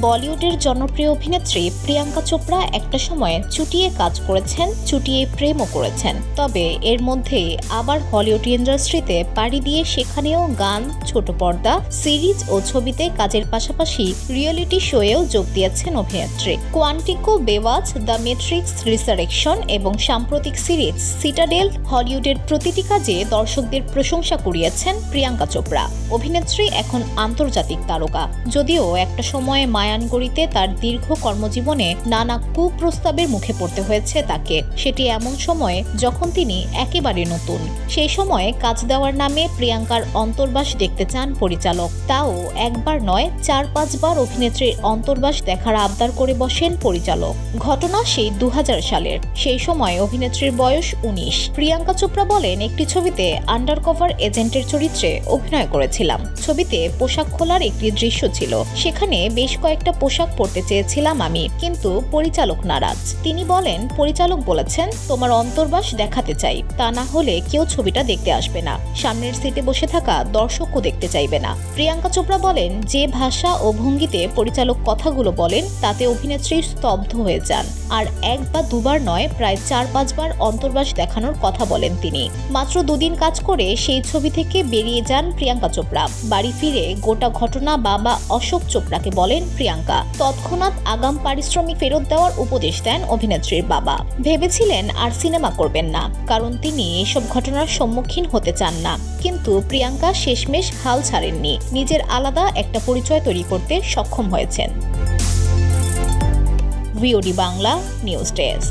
বলিউডের জনপ্রিয় অভিনেত্রী প্রিয়াঙ্কা চোপড়া একটা সময় চুটিয়ে কাজ করেছেন, চুটিয়ে প্রেমও করেছেন। তবে এর মধ্যে আবার হলিউড ইন্ডাস্ট্রিতে পাড়ি দিয়ে সেখানেও গান, ছোট পর্দা, সিরিজ ও ছবিতে কাজের পাশাপাশি রিয়েলিটি শোয়েও যোগ দিয়েছেন অভিনেত্রী। Quantico Baywatch, the Matrix Resurrections এবং সাম্প্রতিক সিরিজ সিটাডেল হলিউডের প্রতিটি কাজে দর্শকদের প্রশংসা কুড়িয়েছেন প্রিয়াঙ্কা চোপড়া। অভিনেত্রী এখন আন্তর্জাতিক তারকা। যদিও একটা সময়ে মায়ানগড়িতে তার দীর্ঘ কর্মজীবনে নানা কুপ্রস্তাবের মুখে পড়তে হয়েছে তাকে। সেটি এমন সময়ে যখন তিনি একেবারে নতুন। সেই সময়ে কাজ দেওয়ার নামে প্রিয়াঙ্কার অন্তর্বাস দেখতে চান পরিচালক। তাও একবার নয়, চার পাঁচবার অভিনেত্রীর অন্তর্বাস দেখার আবদার করে বসেন পরিচালক। ঘটনা সেই দু হাজার সালের। সেই সময় অভিনেত্রীর বয়স উনিশ। প্রিয়াঙ্কা চোপড়া বলেন, একটি ছবিতে আন্ডারকভার এজেন্টের চরিত্রে অভিনয় করেছিলাম। ছবিতে পোশাক খোলার একটি দৃশ্য ছিল। সেখানে বেশ কয়েকটা পোশাক পরতে চেয়েছিলাম আমি, কিন্তু পরিচালক নারাজ। তিনি বলেন, পরিচালক বলেছেন, তোমার অন্তর্বাস দেখাতে চাই। তা না হলে কেউ ছবিটা দেখতে আসবে না। সামনের সিটে বসে থাকা দর্শকও দেখতে চাইবে না। প্রিয়াঙ্কা চোপড়া বলেন, যে ভাষা ও ভঙ্গিতে পরিচালক কথাগুলো বলেন, তাতে অভিনেত্রী স্তব্ধ হয়ে যান। আর এক বা দুবার নয়, প্রায় চার পাঁচবার অন্তর্বাস দেখানোর কথা বলেন তিনি। মাত্র দুদিন কাজ করে সেই ছবি থেকে বেরিয়ে যান প্রিয়াঙ্কা চোপড়া। বাড়ি ফিরে গোটা ঘটনা বাবা অশোক চোপড়াকে বলেন প্রিয়াঙ্কা। তৎক্ষণাৎ আগাম পারিশ্রমিক ফেরত দেওয়ার উপদেশ দেন অভিনেত্রীর বাবা। ভেবেছিলেন আর সিনেমা করবেন না, কারণ তিনি এসব ঘটনার সম্মুখীন হতে চান না। কিন্তু প্রিয়াঙ্কা শেষমেশ হাল ছাড়েননি। নিজের আলাদা একটা পরিচয় তৈরি করতে সক্ষম হয়েছেন। VOD Bangla news desk.